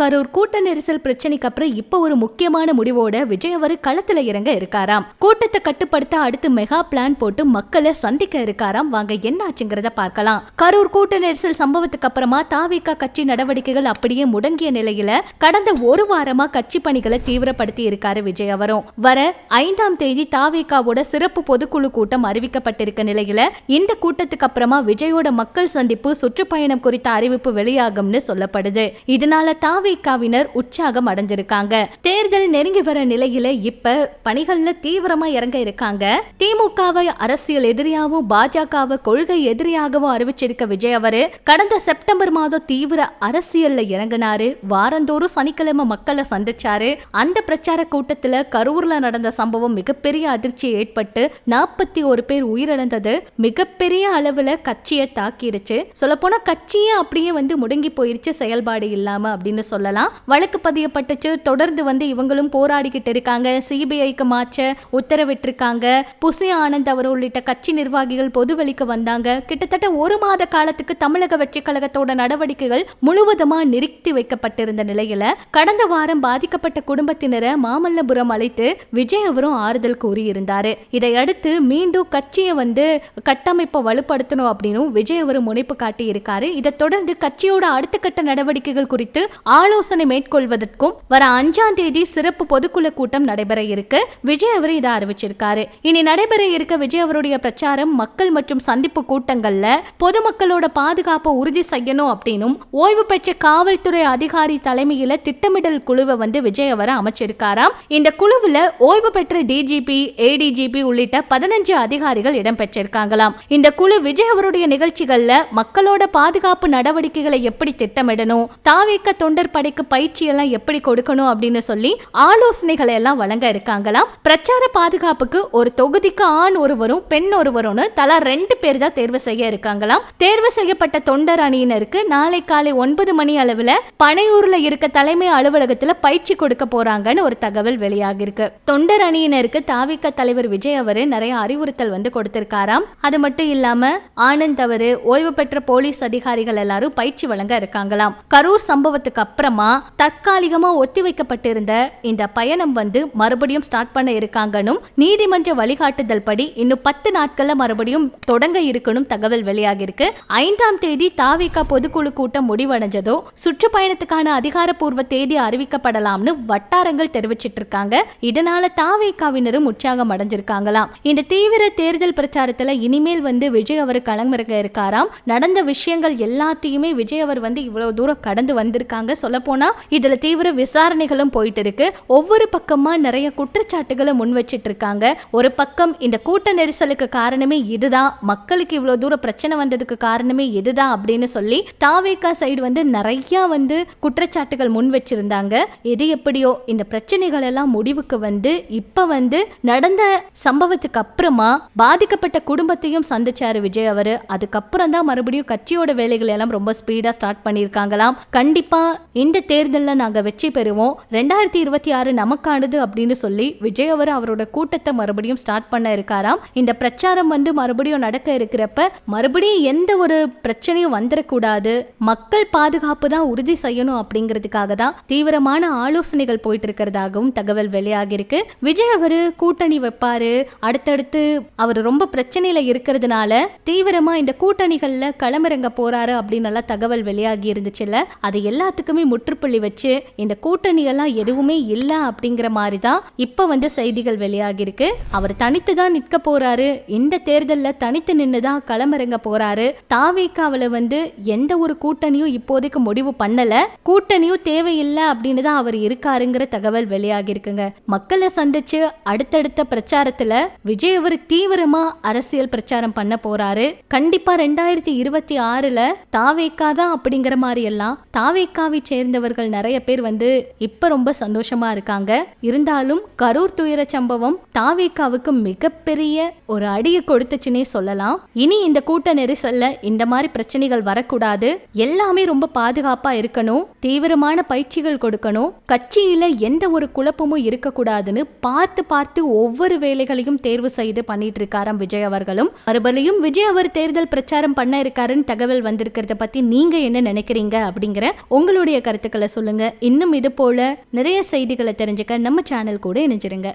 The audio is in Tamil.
கரூர் கூட்ட நெரிசல் பிரச்சனைக்கு அப்புறம் இப்ப ஒரு முக்கியமான முடிவோட விஜய் அவர் களத்துல இறங்க இருக்காராம். கூட்டத்தை கட்டுப்படுத்த அடுத்து மெகா பிளான் போட்டு மக்களை சந்திக்க இருக்காராம். வாங்க என்ன ஆச்சுங்கிறத பார்க்கலாம். கரூர் கூட்ட நெரிசல் சம்பவத்துக்கு அப்புறமா தாவிகா கட்சி நடவடிக்கைகள் அப்படியே முடங்கிய நிலையில கடந்த ஒரு வாரமா கட்சி பணிகளை தீவிரப்படுத்தி இருக்காரு விஜய் அவரும். வர ஐந்தாம் தேதி தாவிகாவோட சிறப்பு பொதுக்குழு கூட்டம் அறிவிக்கப்பட்டிருக்க நிலையில இந்த கூட்டத்துக்கு அப்புறமா விஜயோட மக்கள் சந்திப்பு சுற்றுப்பயணம் குறித்த அறிவிப்பு வெளியாகும்னு சொல்லப்படுது. இதனால தாவிகாவினர் உற்சாகம் அடைஞ்சிருக்காங்க. தேர்தல் நெருங்கி வர நிலையில இப்ப பணிகள்ல தீவிரமா இறங்க இருக்காங்க. திமுகவை அரசியல் எதிரியாகவும் பாஜகவை கொள்கை எதிரியாகவும் அறிவிச்சிருக்க விஜய் அவரு கடந்த செப்டம்பர் மாதம் தீவிர அரசியல்ல இறங்கினாரு. வாரந்தோறும் சனிக்கிழமை மக்களை சந்திச்சாரு. அந்த பிரச்சார கூட்டத்துல கரூர்ல நடந்த சம்பவம் மிகப்பெரிய அதிர்ச்சி ஏற்பட்டு நாற்பத்தி ஒரு பேர் உயிரிழந்தது. மிகப்பெரிய அளவுல கட்சியை தாக்கிடுச்சு சொல்ல போனா கட்சியே அப்படியே வந்து முடங்கி போயிருச்சு செயல்பாடு இல்லாம அப்படின்னு சொல்ல சொல்லலாம். வழக்கு பதியப்பட்டுச்சு. தொடர்ந்து வந்து இவங்களும் போராடிக்கிட்டு இருக்காங்க. சிபிஐக்கு மாற்ற உத்தரவிட்டிருக்காங்க. புசி ஆனந்த் அவர் உள்ளிட்ட கட்சி நிர்வாகிகள் பொதுவெளிக்கு வந்தாங்க. கிட்டத்தட்ட ஒரு மாத காலத்துக்கு தமிழக வெற்றி கழகத்தோட நடவடிக்கைகள் முழுவதுமா நிறுத்தி வைக்கப்பட்டிருந்த நிலையில கடந்த வாரம் பாதிக்கப்பட்ட குடும்பத்தினரை மாமல்லபுரம் அழைத்து விஜய் அவரும் ஆறுதல் கூறியிருந்தாரு. இதையடுத்து மீண்டும் கட்சியை வந்து கட்டமைப்பை வலுப்படுத்தணும் அப்படின்னு விஜய் அவர் முனைப்பு காட்டி இருக்காரு இதை தொடர்ந்து கட்சியோட அடுத்த கட்ட நடவடிக்கைகள் குறித்து ஆலோசனை மேற்கொள்வதற்கும் வர அஞ்சாம் தேதி சிறப்பு பொதுக்குழு கூட்டம் நடைபெற இருக்கு. விஜய் அவர் இதை அறிவிச்சிருக்காரு. இனி நடைபெற இருக்க விஜய் அவருடைய பிரச்சாரம் மக்கள் மற்றும் சந்திப்பு கூட்டங்கள்ல பொதுமக்களோட பாதுகாப்பை உறுதி செய்யணும் அப்படின்னும் ஓய்வு பெற்ற காவல்துறை அதிகாரி தலைமையில திட்டமிடல் குழுவை வந்து விஜய் அவரை அமைச்சிருக்காராம். இந்த குழுவுல ஓய்வு பெற்ற டிஜிபி ஏடிஜிபி உள்ளிட்ட பதினஞ்சு அதிகாரிகள் இடம்பெற்றிருக்காங்களாம் இந்த குழு விஜய் அவருடைய நிகழ்ச்சிகள்ல மக்களோட பாதுகாப்பு நடவடிக்கைகளை எப்படி திட்டமிடணும் தாவேக்க தொண்டர் படைக்கு பயிற்சி எல்லாம் எப்படி கொடுக்கணும் அப்படின்னு சொல்லி ஆலோசனைகளை எல்லாம் வழங்க இருக்காங்களாம். பிரச்சார பாதுகாப்புக்கு ஒரு தொகுதிக்கு ஆண் ஒருவரும் பெண் ஒருவரும் தலா ரெண்டு பேர் தான் தேர்வு செய்ய இருக்காங்களாம். தேர்வு செய்யப்பட்ட தொண்டர் அணியினருக்கு நாளை காலை ஒன்பது மணி அளவுல பனையூர்ல இருக்க தலைமை அலுவலகத்துல பயிற்சி கொடுக்க போறாங்கன்னு ஒரு தகவல் வெளியாகிருக்கு. தொண்டர் அணியினருக்கு தாவிக்க தலைவர் விஜய் அவரு நிறைய அறிவுறுத்தல் வந்து கொடுத்திருக்காராம். அது மட்டும் இல்லாம ஆனந்த் அவரு ஓய்வு பெற்ற போலீஸ் அதிகாரிகள் எல்லாரும் பயிற்சி வழங்க இருக்காங்களாம். கரூர் சம்பவத்துக்கு அப்புறமா தற்காலிகமா ஒத்தி வைக்கப்பட்டிருந்த இந்த பயணம் வந்து மறுபடியும் ஸ்டார்ட் பண்ண இருக்காங்கன்னு நீதிமன்ற வழிகாட்டுதல் படி இன்னும் பத்து நாட்கள்ல மறுபடியும் தொடங்க இருக்கணும் தகவல் வெளியாகிருக்கு ஐந்தாம் தேதி தாவிகா பொதுக்குழு கூட்டம் முடிவடைஞ்சதோ சுற்றுப்பயணத்துக்கான அதிகாரப்பூர்வ தேதி அறிவிக்கப்படலாம்னு வட்டாரங்கள் தெரிவிச்சிட்டு இருக்காங்க இதனால தாவிகாவினரும் உற்சாகம் அடைஞ்சிருக்காங்களாம். இந்த தீவிர தேர்தல் பிரச்சாரத்துல இனிமேல் வந்து விஜய் அவர் களமிறங்க இருக்காராம். நடந்த விஷயங்கள் எல்லாத்தையுமே விஜய் அவர் வந்து இவ்வளவு தூரம் கடந்து வந்திருக்காங்க சொல்லப்போனால் போனா இதுல தீவிர விசாரணைகளும் போயிட்டு இருக்கு ஒவ்வொரு பக்கமா நிறைய குற்றச்சாட்டுகளை முன் வச்சிட்டு இருக்காங்க ஒரு பக்கம் இந்த கூட்ட நெரிசலுக்கு காரணமே இதுதான். மக்களுக்கு இவ்வளவு தூரம் பிரச்சனை வந்ததுக்கு காரணமே இதுதான் அப்படின்னு சொல்லி தாவேக்கா சைடு வந்து நிறைய வந்து குற்றச்சாட்டுகள் முன் வச்சிருந்தாங்க. எது எப்படியோ இந்த பிரச்சனைகள் எல்லாம் முடிவுக்கு வந்து இப்போ வந்து நடந்த சம்பவத்துக்கு அப்புறமா பாதிக்கப்பட்ட குடும்பத்தையும் சந்திச்சாரு விஜய் அவரு. அதுக்கப்புறம் தான் மறுபடியும் கட்சியோட வேலைகள் எல்லாம் ரொம்ப ஸ்பீடா ஸ்டார்ட் பண்ணியிருக்காங்களாம். கண்டிப்பா இந்த தேர்தலில் நாங்கள் வெற்றி பெறுவோம். ரெண்டாயிரத்தி இருபத்தி ஆறு நமக்கானது அப்படின்னு சொல்லி விஜய் அவர் அவரோட கூட்டத்தை மறுபடியும் ஸ்டார்ட் பண்ண இருக்காராம். இந்த பிரச்சாரம் வந்து மறுபடியும் நடக்க இருக்கிறப்ப மறுபடியும் எந்த ஒரு பிரச்சனையும் வந்துடக்கூடாது மக்கள் பாதுகாப்பு தான் உறுதி செய்யணும் அப்படிங்கிறதுக்காக தான் தீவிரமான ஆலோசனைகள் போயிட்டு இருக்கிறதாகவும் தகவல் வெளியாகிருக்கு விஜய் அவரு கூட்டணி வைப்பாரு. அடுத்தடுத்து அவர் ரொம்ப பிரச்சனையில இருக்கிறதுனால தீவிரமா இந்த கூட்டணிகள்ல களமிறங்க போறாரு அப்படின்னு எல்லாம் தகவல் வெளியாகி இருந்துச்சுல்ல. அது எல்லாத்துக்குமே முற்றுப்புள்ளி வச்சு இந்த கூட்டணி எல்லாம் எதுவுமே இல்லை அப்படிங்கிற மாதிரி தான் இப்போ வந்து செய்திகள் வெளியாகிருக்கு அவர் தனித்து தான் நிற்க போறாரு. இந்த தேர்தலில் தனித்து நின்று தான் களமிறங்க போறாரு. தாவேக்காவில் வந்து எந்த ஒரு கூட்டணியும் இப்போதைக்கு முடிவு பண்ணல. கூட்டணியும் தேவையில்லை அப்படின்னு தான் அவர் இருக்காருங்கிற தகவல் வெளியாகிருக்குங்க மக்களை சந்திச்சு அடுத்தடுத்த பிரச்சாரத்துல விஜய் அவர் தீவிரமா அரசியல் பிரச்சாரம் பண்ண போறாரு. கண்டிப்பா ரெண்டாயிரத்தி இருபத்தி ஆறுல தாவேக்கா தான் அப்படிங்கிற மாதிரி எல்லாம் தாவேக்காவை சேர்ந்தவர்கள் நிறைய பேர் வந்து இப்ப ரொம்ப சந்தோஷமா இருக்காங்க. இருந்தாலும் கரூர் துயர சம்பவம் தாவேக்காவுக்கு மிகப்பெரிய ஒரு அடியை கொடுத்துச்சுன்னே சொல்லலாம். இனி இந்த கூட்ட நெரிசல்ல இந்த மாதிரி பிரச்சனைகள் வரக்கூடாது. எல்லாமே ரொம்ப பாதுகாப்பா இருக்கணும். தீவிரமான பயிற்சிகள் கொடுக்கணும். கட்சியில எந்த ஒரு குழப்பமும் இருக்கக்கூடாதுன்னு பார்த்து பார்த்து ஒவ்வொரு வேலைகளையும் தேர்வு செய்து பண்ணிட்டு இருக்காராம் விஜய் அவர்களும். மறுபடியும் விஜய் அவர் தேர்தல் பிரச்சாரம் பண்ண இருக்காருன்னு தகவல் வந்திருக்கிறத பத்தி நீங்க என்ன நினைக்கிறீங்க அப்படிங்கிற உங்களுடைய கருத்துக்களை சொல்லுங்க. இன்னும் இது போல நிறைய செய்திகளை தெரிஞ்சுக்க நம்ம சேனல் கூட இணைஞ்சிருங்க.